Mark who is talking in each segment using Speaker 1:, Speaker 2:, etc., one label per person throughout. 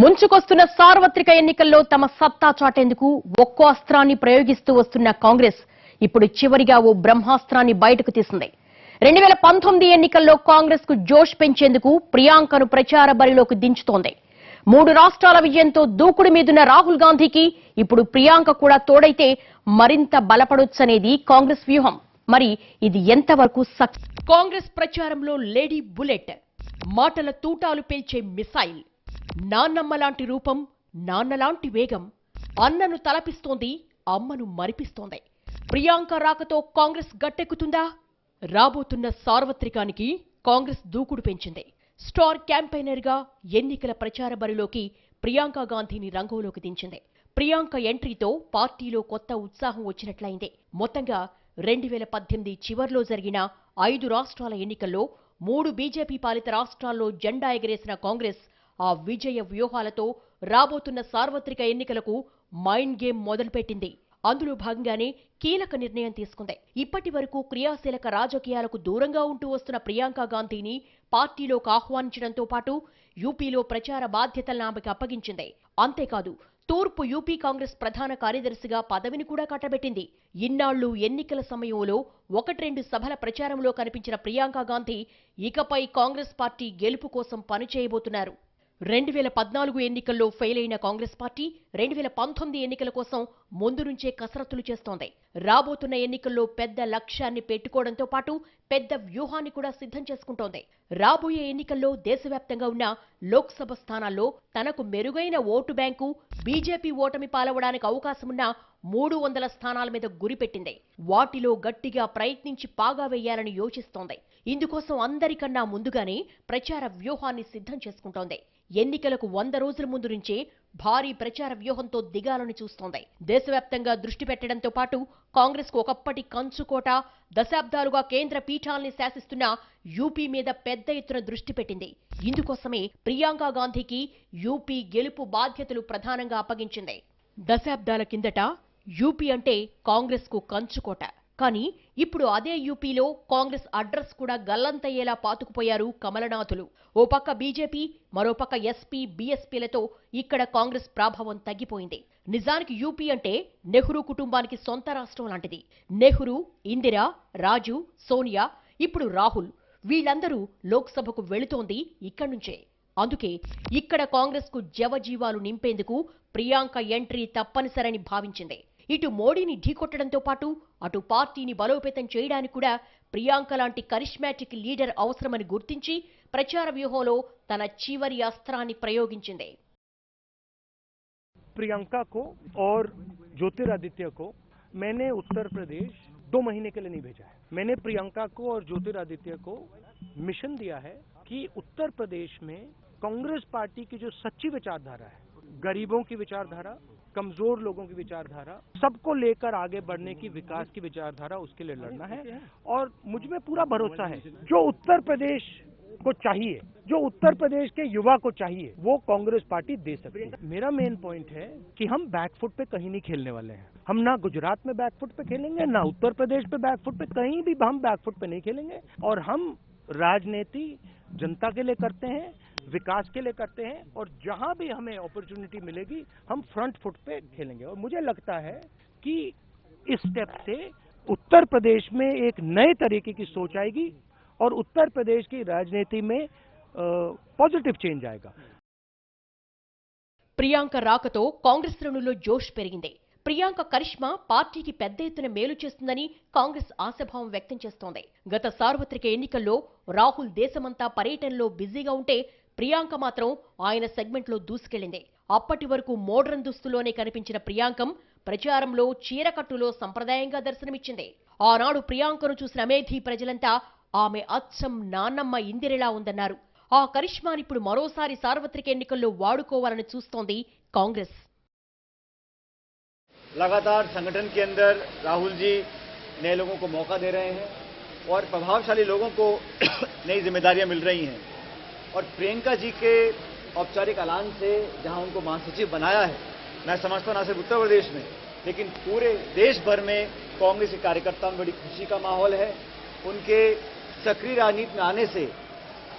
Speaker 1: ముంచుకొస్తున్న సార్వత్రిక ఎన్నికల్లో తమ సత్తా చాటేందుకు ఒక్కో అస్త్రాన్ని ప్రయోగిస్తూ వస్తున్న కాంగ్రెస్ ఇప్పుడు చివరిగా ఓ బ్రహ్మాస్త్రాన్ని బయటకు తీసింది. రెండు వేల పంతొమ్మిది ఎన్నికల్లో కాంగ్రెస్కు జోష్ పెంచేందుకు ప్రియాంకను ప్రచార బరిలోకి దించుతోంది. మూడు రాష్ట్రాల విజయంతో దూకుడు మీదున్న రాహుల్ గాంధీకి ఇప్పుడు ప్రియాంక కూడా తోడైతే మరింత బలపడొచ్చనేది కాంగ్రెస్ వ్యూహం. మరి ఇది ఎంతవరకు సక్సెస్? కాంగ్రెస్ ప్రచారంలో లేడీ బుల్లెట్ మాటల తూటాలు పేల్చే మిసైల్ నాన్నమ్మ లాంటి రూపం నాన్నలాంటి వేగం అన్నను తలపిస్తోంది అమ్మను మరిపిస్తోంది. ప్రియాంక రాకతో కాంగ్రెస్ గట్టెక్కుతుందా? రాబోతున్న సార్వత్రికానికి కాంగ్రెస్ దూకుడు పెంచింది. స్టార్ క్యాంపెయినర్గా ఎన్నికల ప్రచార బరిలోకి ప్రియాంక గాంధీని రంగంలోకి దించింది. ప్రియాంక ఎంట్రీతో పార్టీలో కొత్త ఉత్సాహం వచ్చినట్లయింది. మొత్తంగా రెండు వేల పద్దెనిమిది చివర్లో జరిగిన ఐదు రాష్ట్రాల ఎన్నికల్లో మూడు బీజేపీ పాలిత రాష్ట్రాల్లో జెండా ఎగరేసిన కాంగ్రెస్ ఆ విజయ వ్యూహాలతో రాబోతున్న సార్వత్రిక ఎన్నికలకు మైండ్ గేమ్ మొదలుపెట్టింది. అందులో భాగంగానే కీలక నిర్ణయం తీసుకుంది. ఇప్పటి వరకు క్రియాశీలక రాజకీయాలకు దూరంగా ఉంటూ వస్తున్న ప్రియాంక గాంధీని పార్టీలోకి ఆహ్వానించడంతో పాటు యూపీలో ప్రచార బాధ్యతలను ఆమెకు అప్పగించింది. అంతేకాదు తూర్పు యూపీ కాంగ్రెస్ ప్రధాన కార్యదర్శిగా పదవిని కూడా కట్టబెట్టింది. ఇన్నాళ్ళు ఎన్నికల సమయంలో ఒకట్రెండు సభల ప్రచారంలో కనిపించిన ప్రియాంక గాంధీ ఇకపై కాంగ్రెస్ పార్టీ గెలుపు కోసం పనిచేయబోతున్నారు. రెండు వేల పద్నాలుగు ఎన్నికల్లో ఫెయిల్ అయిన కాంగ్రెస్ పార్టీ రెండు వేల పంతొమ్మిది ఎన్నికల కోసం ముందు నుంచే కసరత్తులు చేస్తోంది. రాబోతున్న ఎన్నికల్లో పెద్ద లక్ష్యాన్ని పెట్టుకోవడంతో పాటు పెద్ద వ్యూహాన్ని కూడా సిద్ధం చేసుకుంటోంది. రాబోయే ఎన్నికల్లో దేశవ్యాప్తంగా ఉన్న లోక్సభ స్థానాల్లో తనకు మెరుగైన ఓటు బ్యాంకు బీజేపీ ఓటమి పాలవడానికి అవకాశమున్న మూడు వందల స్థానాల మీద గురిపెట్టింది. వాటిలో గట్టిగా ప్రయత్నించి పాగా వేయాలని యోచిస్తోంది. ఇందుకోసం అందరికన్నా ముందుగానే ప్రచార వ్యూహాన్ని సిద్ధం చేసుకుంటోంది. ఎన్నికలకు వంద రోజుల ముందు నుంచే భారీ ప్రచార వ్యూహంతో దిగాలని చూస్తోంది. దేశవ్యాప్తంగా దృష్టి పెట్టడంతో పాటు కాంగ్రెస్కు ఒకప్పటి కంచుకోట దశాబ్దాలుగా కేంద్ర పీఠాల్ని శాసిస్తున్న యూపీ మీద పెద్ద ఎత్తున దృష్టి పెట్టింది. ఇందుకోసమే ప్రియాంక గాంధీకి యూపీ గెలుపు బాధ్యతలు ప్రధానంగా అప్పగించింది. దశాబ్దాల కిందట యూపీ అంటే కాంగ్రెస్కు కంచుకోట కానీ ఇప్పుడు అదే యూపీలో కాంగ్రెస్ అడ్రస్ కూడా గల్లంతయ్యేలా పాతుకుపోయారు కమలనాథులు. ఓ పక్క బీజేపీ మరోపక్క ఎస్పీ బీఎస్పీలతో ఇక్కడ కాంగ్రెస్ ప్రభావం తగ్గిపోయింది. నిజానికి యూపీ అంటే నెహ్రూ కుటుంబానికి సొంత రాష్ట్రం లాంటిది. నెహ్రూ ఇందిరా రాజు సోనియా ఇప్పుడు రాహుల్. వీళ్ళందరూ లోక్సభకు వెళుతోంది ఇక్కడి నుంచే. అందుకే ఇక్కడ కాంగ్రెస్కు జవజీవాలు నింపేందుకు ప్రియాంక ఎంట్రీ తప్పనిసరని భావించింది. ఇటు మోడీని ఢీకొట్టడంతో పాటు అటు పార్టీని బలోపేతం చేయడానికి కూడా ప్రియాంక లాంటి కరిష్మాటిక్ లీడర్ అవసరమని గుర్తించి ప్రచార వ్యూహంలో తన చివరి అస్త్రాన్ని ప్రయోగించింది
Speaker 2: प्रियंका को और ज्योतिरादित्य को मैंने उत्तर प्रदेश दो महीने के लिए नहीं भेजा है मैंने प्रियंका को और ज्योतिरादित्य को मिशन दिया है कि उत्तर प्रदेश में कांग्रेस पार्टी की जो सच्ची विचारधारा है गरीबों की विचारधारा कमज़ोर लोगों की विचारधारा, सबको लेकर आगे बढ़ने की विकास की विचारधारा उसके लिए लड़ना है। और मुझमें पूरा भरोसा है, जो उत्तर प्रदेश को चाहिए, जो उत्तर प्रदेश के युवा को चाहिए, वो कांग्रेस पार्टी दे सकती है। मेरा मेन पॉइंट है कि हम बैकफुट पे कहीं नहीं खेलने वाले हैं। हम ना गुजरात में बैकफुट पे खेलेंगे, ना उत्तर प्रदेश पे बैकफुट पे, कहीं भी हम बैकफुट पे नहीं खेलेंगे। और हम राजनीति जनता के लिए करते हैं विकास के लिए करते हैं और जहां भी हमें अपॉर्चुनिटी मिलेगी हम फ्रंट फुट पे खेलेंगे और मुझे लगता है कि इस स्टेप से उत्तर प्रदेश में एक नए तरीके की सोच आएगी और उत्तर प्रदेश की राजनीति में पॉजिटिव चेंज आएगा
Speaker 1: ప్రియాంక రాకతో కాంగ్రెస్ శ్రేణుల్లో జోష్ పెరిగింది ప్రియాంక కరిష్మా పార్టీకి పెద్ద ఎత్తున మేలు చేస్తుందని కాంగ్రెస్ ఆశాభావం వ్యక్తం చేస్తోంది గత సార్వత్రిక ఎన్నికల్లో రాహుల్ దేశమంతా పర్యటనలో బిజీగా ఉంటే ప్రియాంక మాత్రం ఆయన సెగ్మెంట్లో దూసుకెళ్లింది అప్పటి వరకు మోడ్రన్ దుస్తులోనే కనిపించిన ప్రియాంకం ప్రచారంలో చీరకట్టులో సంప్రదాయంగా దర్శనమిచ్చింది ఆనాడు ప్రియాంకను చూసిన అమేధీ ప్రజలంతా ఆమె అచ్చం నాన్నమ్మ ఇందిరెలా ఉందన్నారు ఆ కరిష్మానిప్పుడు మరోసారి సార్వత్రిక ఎన్నికల్లో వాడుకోవాలని చూస్తోంది కాంగ్రెస్
Speaker 3: लगातार संगठन के अंदर राहुल जी नए लोगों को मौका दे रहे हैं और प्रभावशाली लोगों को नई जिम्मेदारियां मिल रही हैं और प्रियंका जी के औपचारिक ऐलान से जहाँ उनको महासचिव बनाया है, मैं समझता हूँ ना सिर्फ़ उत्तर प्रदेश में, लेकिन पूरे देश भर में कांग्रेस के कार्यकर्ताओं में बड़ी खुशी का माहौल है। उनके सक्रिय राजनीति में आने से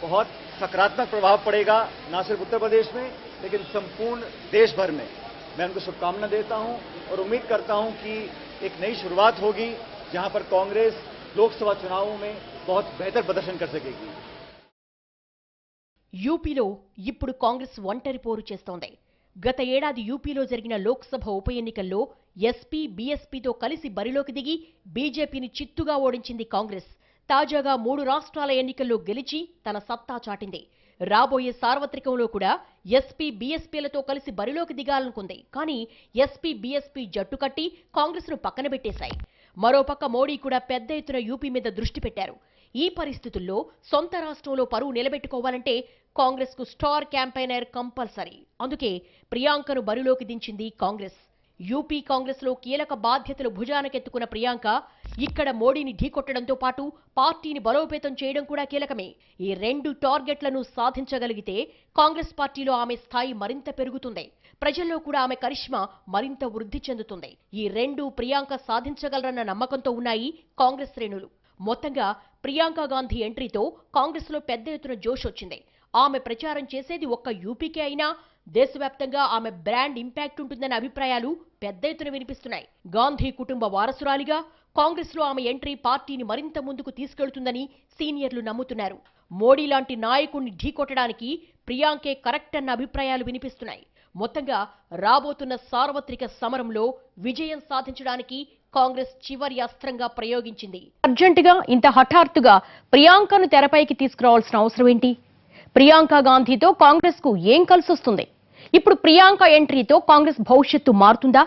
Speaker 3: बहुत सकारात्मक प्रभाव पड़ेगा, न सिर्फ़ उत्तर प्रदेश में, लेकिन संपूर्ण देश भर में। मैं उनको शुभकामना देता हूँ और उम्मीद करता हूँ कि एक नई शुरुआत होगी, जहाँ पर कांग्रेस लोकसभा चुनावों में बहुत बेहतर प्रदर्शन कर सकेगी।
Speaker 1: యూపీలో ఇప్పుడు కాంగ్రెస్ ఒంటరి పోరు చేస్తోంది. గత ఏడాది యూపీలో జరిగిన లోక్సభ ఉప ఎన్నికల్లో ఎస్పీ బీఎస్పీతో కలిసి బరిలోకి దిగి బీజేపీని చిత్తుగా ఓడించింది కాంగ్రెస్. తాజాగా మూడు రాష్ట్రాల ఎన్నికల్లో గెలిచి తన సత్తా చాటింది. రాబోయే సార్వత్రికంలో కూడా ఎస్పీ బీఎస్పీలతో కలిసి బరిలోకి దిగాలనుకుంది. కానీ ఎస్పీ బీఎస్పీ జట్టు కట్టి కాంగ్రెస్ను పక్కన పెట్టేశాయి. మరోపక్క మోడీ కూడా పెద్ద ఎత్తున యూపీ మీద దృష్టి పెట్టారు. ఈ పరిస్థితుల్లో సొంత రాష్ట్రంలో పరువు నిలబెట్టుకోవాలంటే కాంగ్రెస్కు స్టార్ క్యాంపెయినర్ కంపల్సరీ. అందుకే ప్రియాంకను బరిలోకి దించింది కాంగ్రెస్. యూపీ కాంగ్రెస్లో కీలక బాధ్యతలు భుజానకెత్తుకున్న ప్రియాంక ఇక్కడ మోడీని ఢీకొట్టడంతో పాటు పార్టీని బలోపేతం చేయడం కూడా కీలకమే. ఈ రెండు టార్గెట్లను సాధించగలిగితే కాంగ్రెస్ పార్టీలో ఆమె స్థాయి మరింత పెరుగుతుంది. ప్రజల్లో కూడా ఆమె కరిష్మా మరింత వృద్ధి చెందుతుంది. ఈ రెండు ప్రియాంక సాధించగలరన్న నమ్మకంతో ఉన్నాయి కాంగ్రెస్ శ్రేణులు. మొత్తంగా ప్రియాంక గాంధీ ఎంట్రీతో కాంగ్రెస్లో పెద్ద ఎత్తున జోష్ వచ్చింది. ఆమె ప్రచారం చేసేది ఒక్క యూపీకే అయినా దేశవ్యాప్తంగా ఆమె బ్రాండ్ ఇంపాక్ట్ ఉంటుందనే అభిప్రాయాలు పెద్ద ఎత్తున వినిపిస్తున్నాయి. గాంధీ కుటుంబ వారసురాలిగా కాంగ్రెస్లో ఆమె ఎంట్రీ పార్టీని మరింత ముందుకు తీసుకెళ్తుందని సీనియర్లు నమ్ముతున్నారు. మోడీ లాంటి నాయకుణ్ణి ఢీకొట్టడానికి ప్రియాంకే కరెక్ట్ అన్న అభిప్రాయాలు వినిపిస్తున్నాయి. మొత్తంగా రాబోతున్న సార్వత్రిక సమరంలో విజయం సాధించడానికి కాంగ్రెస్ చివరి అస్త్రంగా ప్రయోగించింది. అర్జెంటుగా ఇంత హఠాత్తుగా ప్రియాంకను తెరపైకి తీసుకురావాల్సిన అవసరం ఏంటి? ప్రియాంక గాంధీతో కాంగ్రెస్కు ఏం కలిసొస్తుంది ఇప్పుడు ప్రియాంక ఎంట్రీతో కాంగ్రెస్ భవిష్యత్తు మారుతుందా?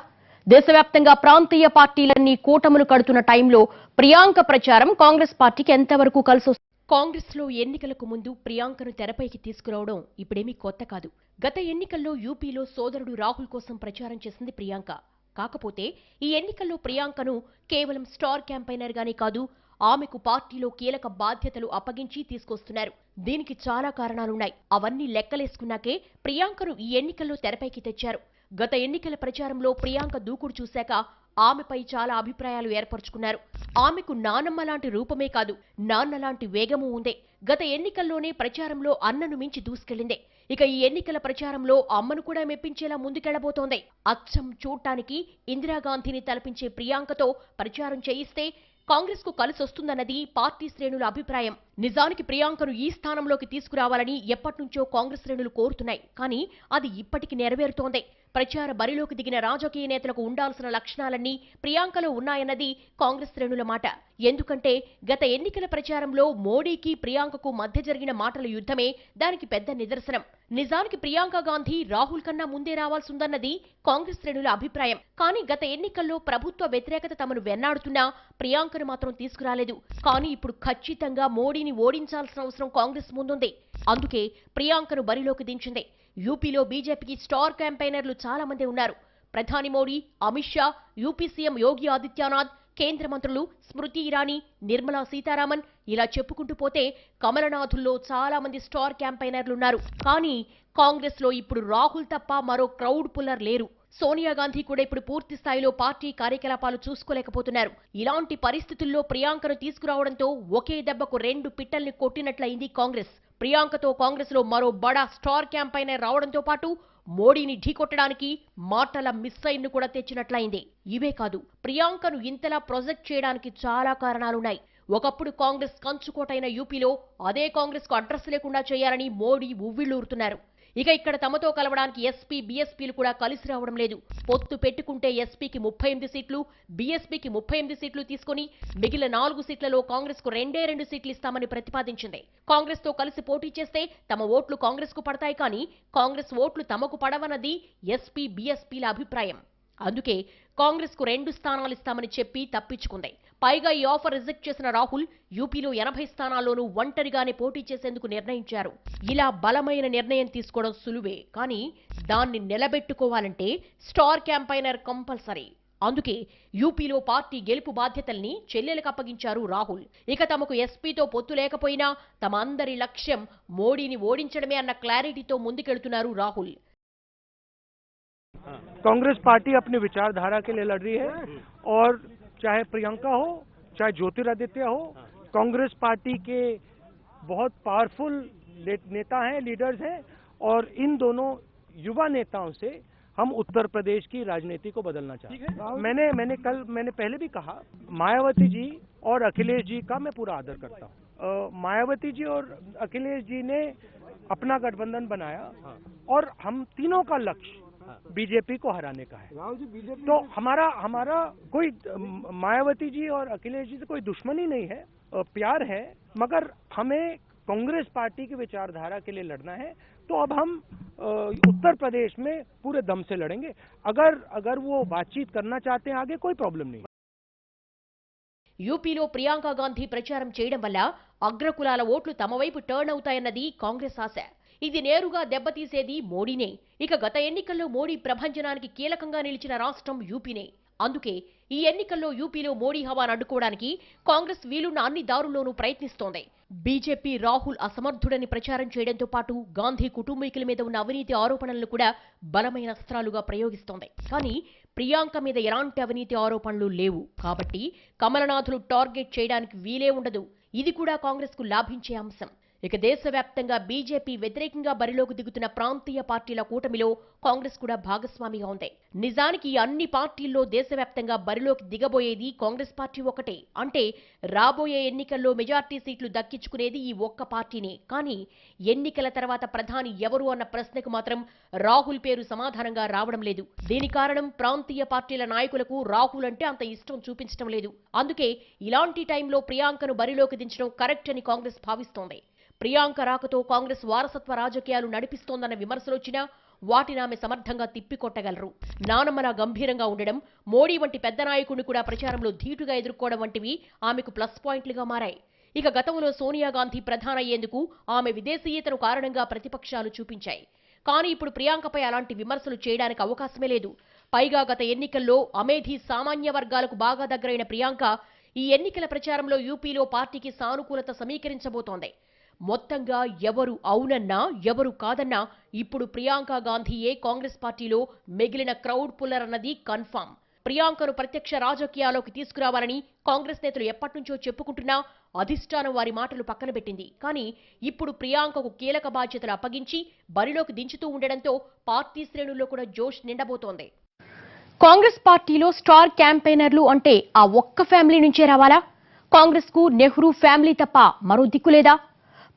Speaker 1: దేశవ్యాప్తంగా ప్రాంతీయ పార్టీలన్నీ కూటములు కడుతున్న టైంలో ప్రియాంక ప్రచారం కాంగ్రెస్ పార్టీకి ఎంతవరకు కలిసొస్తుంది కాంగ్రెస్లో ఎన్నికలకు ముందు ప్రియాంకను తెరపైకి తీసుకురావడం ఇప్పుడేమీ కొత్త కాదు. గత ఎన్నికల్లో యూపీలో సోదరుడు రాహుల్ కోసం ప్రచారం చేసింది ప్రియాంక. కాకపోతే ఈ ఎన్నికల్లో ప్రియాంకను కేవలం స్టార్ క్యాంపైనర్ గానే కాదు ఆమెకు పార్టీలో కీలక బాధ్యతలు అప్పగించి తీసుకొస్తున్నారు. దీనికి చాలా కారణాలున్నాయి. అవన్నీ లెక్కలేసుకున్నాకే ప్రియాంకను ఈ ఎన్నికల్లో తెరపైకి తెచ్చారు. గత ఎన్నికల ప్రచారంలో ప్రియాంక దూకుడు చూశాక ఆమెపై చాలా అభిప్రాయాలు ఏర్పరచుకున్నారు. ఆమెకు నానమ్మ లాంటి రూపమే కాదు నాన్న లాంటి వేగము ఉందే. గత ఎన్నికల్లోనే ప్రచారంలో అన్నను మించి దూసుకెళ్ళిందే ఇక ఈ ఎన్నికల ప్రచారంలో అమ్మను కూడా మెప్పించేలా ముందుకెళ్ళబోతోంది అచ్చం చూడటానికి ఇందిరాగాంధీని తలపించే ప్రియాంకతో ప్రచారం చేయిస్తే కాంగ్రెస్కు కలిసొస్తుందన్నది పార్టీ శ్రేణుల అభిప్రాయం. నిజానికి ప్రియాంకను ఈ స్థానంలోకి తీసుకురావాలని ఎప్పటినుంచో కాంగ్రెస్ శ్రేణులు కోరుతున్నాయి. కానీ అది ఇప్పటికి నెరవేరుతోంది. ప్రచార బరిలోకి దిగిన రాజకీయ నేతలకు ఉండాల్సిన లక్షణాలన్నీ ప్రియాంకలో ఉన్నాయన్నది కాంగ్రెస్ శ్రేణుల మాట. ఎందుకంటే గత ఎన్నికల ప్రచారంలో మోడీకి ప్రియాంకకు మధ్య జరిగిన మాటల యుద్ధమే దానికి పెద్ద నిదర్శనం. నిజానికి ప్రియాంక గాంధీ రాహుల్ కన్నా ముందే రావాల్సిందన్నది కాంగ్రెస్ శ్రేణుల అభిప్రాయం. కానీ గత ఎన్నికల్లో ప్రభుత్వ వ్యతిరేకత తమను వెన్నాడుతున్నా ప్రియాంకను మాత్రం తీసుకురాలేదు. కానీ ఇప్పుడు ఖచ్చితంగా మోడీని ఓడించాల్సిన అవసరం కాంగ్రెస్ ముందుంది. అందుకే ప్రియాంకను బరిలోకి దించింది. యూపీలో బీజేపీకి స్టార్ క్యాంపెయినర్లు చాలా మంది ఉన్నారు. ప్రధాని మోడీ అమిత్ షా యూపీ సీఎం యోగి ఆదిత్యనాథ్ కేంద్ర మంత్రులు స్మృతి ఇరానీ నిర్మలా సీతారామన్ ఇలా చెప్పుకుంటూ పోతే కమలనాథుల్లో చాలా మంది స్టార్ క్యాంపెయినర్లున్నారు. కానీ కాంగ్రెస్లో ఇప్పుడు రాహుల్ తప్ప మరో క్రౌడ్ పుల్లర్ లేరు. సోనియా గాంధీ కూడా ఇప్పుడు పూర్తి స్థాయిలో పార్టీ కార్యకలాపాలు చూసుకోలేకపోతున్నారు. ఇలాంటి పరిస్థితుల్లో ప్రియాంకను తీసుకురావడంతో ఒకే దెబ్బకు రెండు పిట్టల్ని కొట్టినట్లయింది కాంగ్రెస్. ప్రియాంకతో కాంగ్రెస్లో మరో బడా స్టార్ క్యాంపైనర్ రావడంతో పాటు మోడీని ఢీకొట్టడానికి మాటల మిస్సైన్ను కూడా తెచ్చినట్లయింది. ఇవే కాదు ప్రియాంకను ఇంతలా ప్రొజెక్ట్ చేయడానికి చాలా కారణాలున్నాయి. ఒకప్పుడు కాంగ్రెస్ కంచుకోటైన యూపీలో అదే కాంగ్రెస్కు అడ్రస్ లేకుండా చేయాలని మోడీ ఉవ్విళ్ళూరుతున్నారు ఇక ఇక్కడ తమతో కలవడానికి ఎస్పీ బీఎస్పీలు కూడా కలిసి రావడం లేదు. పొత్తు పెట్టుకుంటే ఎస్పీకి ముప్పై ఎనిమిది సీట్లు బీఎస్పీకి ముప్పై ఎనిమిది సీట్లు తీసుకుని మిగిలిన నాలుగు సీట్లలో కాంగ్రెస్కు రెండే రెండు సీట్లు ఇస్తామని ప్రతిపాదించింది. కాంగ్రెస్తో కలిసి పోటీ చేస్తే తమ ఓట్లు కాంగ్రెస్కు పడతాయి కానీ కాంగ్రెస్ ఓట్లు తమకు పడవన్నది ఎస్పీ బీఎస్పీల అభిప్రాయం. అందుకే కాంగ్రెస్కు రెండు స్థానాలు ఇస్తామని చెప్పి తప్పించుకుంది. పైగా ఈ ఆఫర్ రిజెక్ట్ చేసిన రాహుల్ యూపీలో ఎనభై స్థానాల్లోనూ ఒంటరిగానే పోటీ చేసేందుకు నిర్ణయించారు ఇలా బలమైన నిర్ణయం తీసుకోవడం సులువే కానీ దాన్ని నిలబెట్టుకోవాలంటే స్టార్ క్యాంపైనర్ కంపల్సరీ అందుకే యూపీలో పార్టీ గెలుపు బాధ్యతల్ని చెల్లెలకు అప్పగించారు రాహుల్ ఇక తమకు ఎస్పీతో పొత్తు లేకపోయినా తమ అందరి లక్ష్యం మోడీని ఓడించడమే అన్న క్లారిటీతో ముందుకెళ్తున్నారు రాహుల్
Speaker 2: कांग्रेस पार्टी अपनी विचारधारा के लिए लड़ रही है और चाहे प्रियंका हो चाहे ज्योतिरादित्य हो कांग्रेस पार्टी के बहुत पावरफुल नेता हैं लीडर्स हैं और इन दोनों युवा नेताओं से हम उत्तर प्रदेश की राजनीति को बदलना चाहते हैं। मैंने मैंने कल मैंने पहले भी कहा मायावती जी और अखिलेश जी का मैं पूरा आदर करता हूँ। मायावती जी और अखिलेश जी ने अपना गठबंधन बनाया और हम तीनों का लक्ष्य बीजेपी को हराने का है तो हमारा हमारा कोई अम, मायावती जी और अखिलेश जी से कोई दुश्मनी नहीं है अ, प्यार है मगर हमें कांग्रेस पार्टी की विचारधारा के लिए लड़ना है तो अब हम अ, उत्तर प्रदेश में पूरे दम से लड़ेंगे अगर अगर वो बातचीत करना चाहते हैं आगे कोई प्रॉब्लम नहीं
Speaker 1: యూపీలో ప్రియాంక గాంధీ ప్రచారం చేయడం వల్ల అగ్రకులాల ఓట్లు తమ వైపు టర్న్ అవుతాయన్నది కాంగ్రెస్ ఆశ ఇది నేరుగా దెబ్బతీసేది మోడీనే. ఇక గత ఎన్నికల్లో మోడీ ప్రభంజనానికి కీలకంగా నిలిచిన రాష్ట్రం యూపీనే. అందుకే ఈ ఎన్నికల్లో యూపీలో మోడీ హవాను అడ్డుకోవడానికి కాంగ్రెస్ వీలున్న అన్ని దారుల్లోనూ ప్రయత్నిస్తోంది. బీజేపీ రాహుల్ అసమర్థుడని ప్రచారం చేయడంతో పాటు గాంధీ కుటుంబీకుల మీద ఉన్న అవినీతి ఆరోపణలను కూడా బలమైన అస్త్రాలుగా ప్రయోగిస్తోంది. కానీ ప్రియాంక మీద ఎలాంటి అవినీతి ఆరోపణలు లేవు. కాబట్టి కమలనాథులు టార్గెట్ చేయడానికి వీలే ఉండదు. ఇది కూడా కాంగ్రెస్కు లాభించే అంశం. ఇక దేశవ్యాప్తంగా బీజేపీ వ్యతిరేకంగా బరిలోకి దిగుతున్న ప్రాంతీయ పార్టీల కూటమిలో కాంగ్రెస్ కూడా భాగస్వామిగా ఉంది. నిజానికి అన్ని పార్టీల్లో దేశవ్యాప్తంగా బరిలోకి దిగబోయేది కాంగ్రెస్ పార్టీ ఒకటే. అంటే రాబోయే ఎన్నికల్లో మెజార్టీ సీట్లు దక్కించుకునేది ఈ ఒక్క పార్టీనే. కానీ ఎన్నికల తర్వాత ప్రధాని ఎవరు అన్న ప్రశ్నకు మాత్రం రాహుల్ పేరు సమాధానంగా రావడం లేదు. దీని కారణం ప్రాంతీయ పార్టీల నాయకులకు రాహుల్ అంటే అంత ఇష్టం చూపించడం లేదు. అందుకే ఇలాంటి టైంలో ప్రియాంకను బరిలోకి దించడం కరెక్ట్ అని కాంగ్రెస్ భావిస్తోంది. ప్రియాంక రాకతో కాంగ్రెస్ వారసత్వ రాజకీయాలు నడిపిస్తోందన్న విమర్శలొచ్చినా వాటిని ఆమె సమర్థంగా తిప్పికొట్టగలరు. నానమ్మలా గంభీరంగా ఉండడం మోడీ వంటి పెద్ద నాయకుడిని కూడా ప్రచారంలో ధీటుగా ఎదుర్కోవడం వంటివి ఆమెకు ప్లస్ పాయింట్లుగా మారాయి. ఇక గతంలో సోనియా గాంధీ ప్రధానయ్యేందుకు ఆమె విదేశీయతను కారణంగా ప్రతిపక్షాలు చూపించాయి. కానీ ఇప్పుడు ప్రియాంకపై అలాంటి విమర్శలు చేయడానికి అవకాశమే లేదు. పైగా గత ఎన్నికల్లో అమేధీ సామాన్య వర్గాలకు బాగా దగ్గరైన ప్రియాంక ఈ ఎన్నికల ప్రచారంలో యూపీలో పార్టీకి సానుకూలత సమీకరించబోతోంది. మొత్తంగా ఎవరు అవునన్నా ఎవరు కాదన్నా ఇప్పుడు ప్రియాంక గాంధీయే కాంగ్రెస్ పార్టీలో మిగిలిన క్రౌడ్ పుల్లర్ అన్నది కన్ఫామ్. ప్రియాంకను ప్రత్యక్ష రాజకీయాల్లోకి తీసుకురావాలని కాంగ్రెస్ నేతలు ఎప్పటినుంచో చెప్పుకుంటున్నా అధిష్టానం వారి మాటలు పక్కన పెట్టింది. కానీ ఇప్పుడు ప్రియాంకకు కీలక బాధ్యతలు అప్పగించి బరిలోకి దించుతూ ఉండడంతో పార్టీ శ్రేణుల్లో కూడా జోష్ నిండబోతోంది. కాంగ్రెస్ పార్టీలో స్టార్ క్యాంపెయినర్లు అంటే ఆ ఒక్క ఫ్యామిలీ నుంచే రావాలా? కాంగ్రెస్కు నెహ్రూ ఫ్యామిలీ తప్ప మరో దిక్కులేదా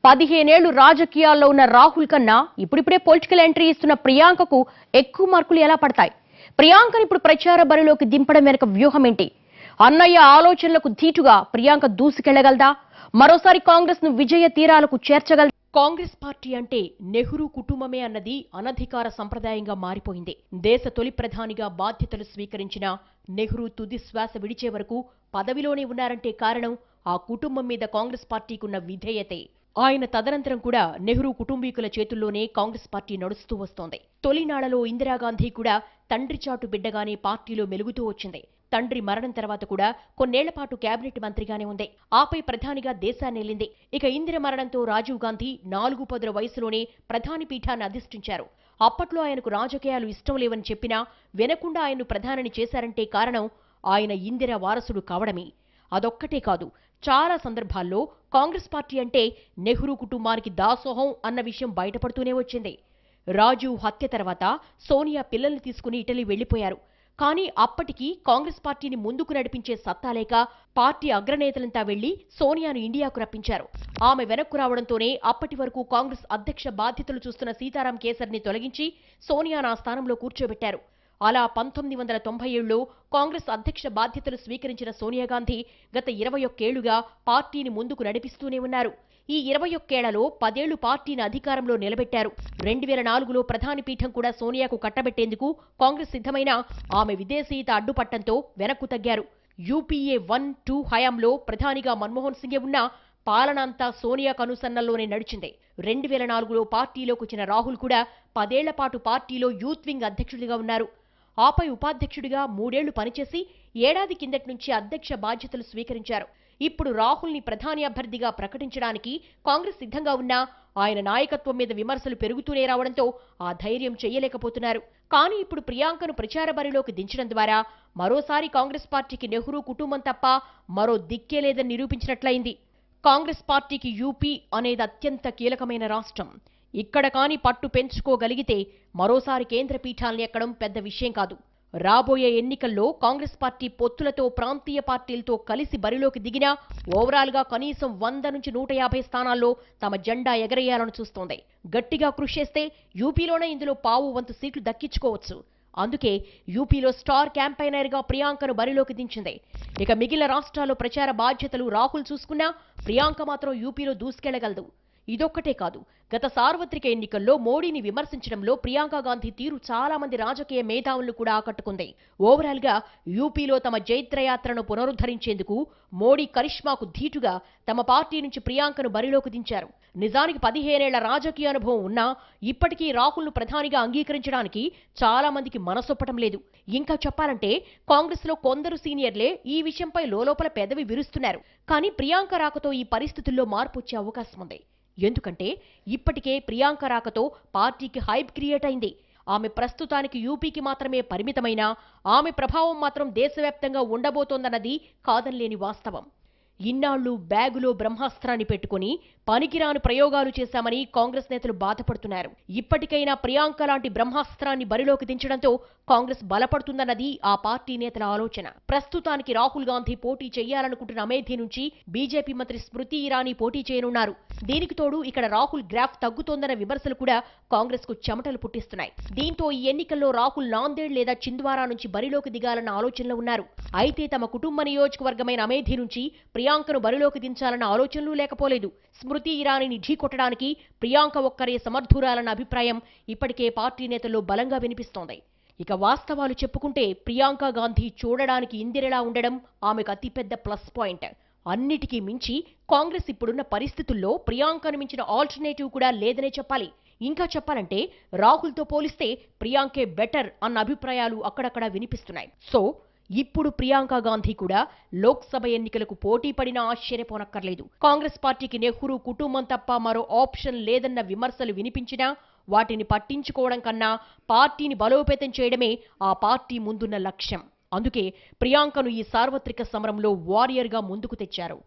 Speaker 1: పదిహేనేళ్ళు రాజకీయాల్లో ఉన్న రాహుల్ కన్నా ఇప్పుడిప్పుడే పొలిటికల్ ఎంట్రీ ఇస్తున్న ప్రియాంకకు ఎక్కువ మార్కులు ఎలా పడతాయి? ప్రియాంకను ఇప్పుడు ప్రచార బరిలోకి దింపడం వెనుక వ్యూహం ఏంటి అన్నయ్య ఆలోచనలకు ధీటుగా ప్రియాంక దూసుకెళ్ళగలదా? మరోసారి కాంగ్రెస్ను విజయ తీరాలకు చేర్చగల కాంగ్రెస్ పార్టీ అంటే నెహ్రూ కుటుంబమే అన్నది అనధికార సంప్రదాయంగా మారిపోయింది. దేశ తొలి ప్రధానిగా బాధ్యతలు స్వీకరించిన నెహ్రూ తుది శ్వాస విడిచే వరకు పదవిలోనే ఉన్నారంటే కారణం ఆ కుటుంబం మీద కాంగ్రెస్ పార్టీకున్న విధేయతే. ఆయన తదనంతరం కూడా నెహ్రూ కుటుంబీకుల చేతుల్లోనే కాంగ్రెస్ పార్టీ నడుస్తూ వస్తోంది. తొలినాళ్ళలో ఇందిరాగాంధీ కూడా తండ్రి చాటు బిడ్డగానే పార్టీలో మెలుగుతూ వచ్చింది. తండ్రి మరణం తర్వాత కూడా కొన్నేళ్ళపాటు కేబినెట్ మంత్రిగానే ఉంది. ఆపై ప్రధానిగా దేశాన్ని ఇక ఇందిర మరణంతో రాజీవ్ గాంధీ నాలుగు పదుల వయసులోనే ప్రధాని పీఠాన్ని అధిష్ఠించారు. అప్పట్లో ఆయనకు రాజకీయాలు ఇష్టం లేవని చెప్పినా వినకుండా ఆయన్ను ప్రధానిని చేశారంటే కారణం ఆయన ఇందిర వారసుడు కావడమే. అదొక్కటే కాదు చాలా సందర్భాల్లో కాంగ్రెస్ పార్టీ అంటే నెహ్రూ కుటుంబానికి దాసోహం అన్న విషయం బయటపడుతూనే వచ్చింది. రాజీవ్ హత్య తర్వాత సోనియా పిల్లల్ని తీసుకుని ఇటలీ వెళ్ళిపోయారు కానీ అప్పటికి కాంగ్రెస్ పార్టీని ముందుకు నడిపించే సత్తా లేక పార్టీ అగ్రనేతలంతా వెళ్ళి సోనియాను ఇండియాకు రప్పించారు. ఆమె వెనక్కు రావడంతోనే అప్పటి వరకు కాంగ్రెస్ అధ్యక్ష బాధ్యతలు చూస్తున్న సీతారాం కేసర్ని తొలగించి సోనియాను ఆ స్థానంలో కూర్చోబెట్టారు. అలా పంతొమ్మిది వందల తొంభై ఏడులో కాంగ్రెస్ అధ్యక్ష బాధ్యతలు స్వీకరించిన సోనియా గాంధీ గత ఇరవై ఒక్కేళ్ళుగా పార్టీని ముందుకు నడిపిస్తూనే ఉన్నారు. ఈ ఇరవై ఒక్కేళ్ళలో పదేళ్ళు పార్టీని అధికారంలో నిలబెట్టారు. రెండు వేల నాలుగులో ప్రధాని పీఠం కూడా సోనియాకు కట్టబెట్టేందుకు కాంగ్రెస్ సిద్ధమైన ఆమె విదేశీయత అడ్డుపట్టంతో వెనక్కు తగ్గారు. యూపీఏ వన్ టూ హయాంలో ప్రధానిగా మన్మోహన్ సింగే ఉన్నా పాలన అంతా సోనియా కనుసన్నల్లోనే నడిచింది. రెండు వేల నాలుగులో పార్టీలోకి వచ్చిన రాహుల్ కూడా పదేళ్ళ పాటు పార్టీలో యూత్ వింగ్ అధ్యక్షుడిగా ఉన్నారు. ఆపై ఉపాధ్యక్షుడిగా మూడేళ్ళు పనిచేసి ఏడాది కిందటి నుంచి అధ్యక్ష బాధ్యతలు స్వీకరించారు. ఇప్పుడు రాహుల్ని ప్రధాని అభ్యర్థిగా ప్రకటించడానికి కాంగ్రెస్ సిద్ధంగా ఉన్నా ఆయన నాయకత్వం మీద విమర్శలు పెరుగుతూనే రావడంతో ఆ ధైర్యం చేయలేకపోతున్నారు. కానీ ఇప్పుడు ప్రియాంకను ప్రచార బరిలోకి దించడం ద్వారా మరోసారి కాంగ్రెస్ పార్టీకి నెహ్రూ కుటుంబం తప్ప మరో దిక్కే లేదని నిరూపించినట్లయింది. కాంగ్రెస్ పార్టీకి యూపీ అనేది అత్యంత కీలకమైన రాష్ట్రం. ఇక్కడ కాని పట్టు పెంచుకోగలిగితే మరోసారి కేంద్ర పీఠాల్ని ఎక్కడం పెద్ద విషయం కాదు. రాబోయే ఎన్నికల్లో కాంగ్రెస్ పార్టీ పొత్తులతో ప్రాంతీయ పార్టీలతో కలిసి బరిలోకి దిగినా ఓవరాల్గా కనీసం వంద నుంచి నూట యాభై స్థానాల్లో తమ జెండా ఎగరేయాలని చూస్తోంది. గట్టిగా కృషి చేస్తే యూపీలోనే ఇందులో పావు వంతు సీట్లు దక్కించుకోవచ్చు. అందుకే యూపీలో స్టార్ క్యాంపైనర్గా ప్రియాంకను బరిలోకి దించింది. ఇక మిగిలిన రాష్ట్రాల్లో ప్రచార బాధ్యతలు రాహుల్ చూసుకున్నా ప్రియాంక మాత్రం యూపీలో దూసుకెళ్ళగలదు. ఇదొక్కటే కాదు. గత సార్వత్రిక ఎన్నికల్లో మోడీని విమర్శించడంలో ప్రియాంక గాంధీ తీరు చాలా మంది రాజకీయ మేధావులను కూడా ఆకట్టుకుంది. ఓవరాల్గా యూపీలో తమ జైత్రయాత్రను పునరుద్ధరించేందుకు మోడీ కరిష్మాకు ధీటుగా తమ పార్టీ నుంచి ప్రియాంకను బరిలోకి దించారు. నిజానికి పదిహేనేళ్ళ రాజకీయ అనుభవం ఉన్నా ఇప్పటికీ రాహుల్ను ప్రధానిగా అంగీకరించడానికి చాలా మందికి మనసొప్పటం లేదు. ఇంకా చెప్పాలంటే కాంగ్రెస్లో కొందరు సీనియర్లే ఈ విషయంపై లోలోపల పెదవి విరుస్తున్నారు. కానీ ప్రియాంక రాకతో ఈ పరిస్థితుల్లో మార్పు వచ్చే అవకాశం ఉంది. ఎందుకంటే ఇప్పటికే ప్రియాంక రాకతో పార్టీకి హైప్ క్రియేట్ అయింది. ఆమె ప్రస్తుతానికి యూపీకి మాత్రమే పరిమితమైన ఆమె ప్రభావం మాత్రం దేశవ్యాప్తంగా ఉండబోతోందన్నది కాదనలేని వాస్తవం. ఇన్నాళ్ళు బ్యాగులో బ్రహ్మాస్త్రాన్ని పెట్టుకుని పనికిరాని ప్రయోగాలు చేశామని కాంగ్రెస్ నేతలు బాధపడుతున్నారు. ఇప్పటికైనా ప్రియాంక లాంటి బ్రహ్మాస్త్రాన్ని బరిలోకి దించడంతో కాంగ్రెస్ బలపడుతుందన్నది ఆ పార్టీ నేతల ఆలోచన. ప్రస్తుతానికి రాహుల్ గాంధీ పోటీ చేయాలనుకుంటున్న అమేథీ నుంచి బీజేపీ మంత్రి స్మృతి ఇరానీ పోటీ చేయనున్నారు. దీనికి తోడు ఇక్కడ రాహుల్ గ్రాఫ్ తగ్గుతోందన్న విమర్శలు కూడా కాంగ్రెస్కు చెమటలు పుట్టిస్తున్నాయి. దీంతో ఈ ఎన్నికల్లో రాహుల్ నాందేడ్ లేదా చింద్వారా నుంచి బరిలోకి దిగాలన్న ఆలోచనలో ఉన్నారు. అయితే తమ కుటుంబ నియోజకవర్గమైన అమేథీ నుంచి ప్రియాంకను బరిలోకి దించాలన్న ఆలోచనలు లేకపోలేదు. స్మృతి ఇరానీని ఢీకొట్టడానికి ప్రియాంక ఒక్కరే సమర్థురాలన్న అభిప్రాయం ఇప్పటికే పార్టీ నేతల్లో బలంగా వినిపిస్తోంది. ఇక వాస్తవాలు చెప్పుకుంటే ప్రియాంక గాంధీ చూడడానికి ఇందిరలా ఉండడం ఆమెకు అతిపెద్ద ప్లస్ పాయింట్. అన్నిటికీ మించి కాంగ్రెస్ ఇప్పుడున్న పరిస్థితుల్లో ప్రియాంకను మించిన ఆల్టర్నేటివ్ కూడా లేదనే చెప్పాలి. ఇంకా చెప్పాలంటే రాహుల్తో పోలిస్తే ప్రియాంకే బెటర్ అన్న అభిప్రాయాలు అక్కడక్కడ వినిపిస్తున్నాయి. సో ఇప్పుడు ప్రియాంక గాంధీ కూడా లోక్సభ ఎన్నికలకు పోటీ పడినా ఆశ్చర్యపోనక్కర్లేదు. కాంగ్రెస్ పార్టీకి నెహ్రూ కుటుంబం తప్ప మరో ఆప్షన్ లేదన్న విమర్శలు వినిపించినా వాటిని పట్టించుకోవడం కన్నా పార్టీని బలోపేతం చేయడమే ఆ పార్టీ ముందున్న లక్ష్యం. అందుకే ప్రియాంకను ఈ సార్వత్రిక సమరంలో వారియర్గా ముందుకు తెచ్చారు.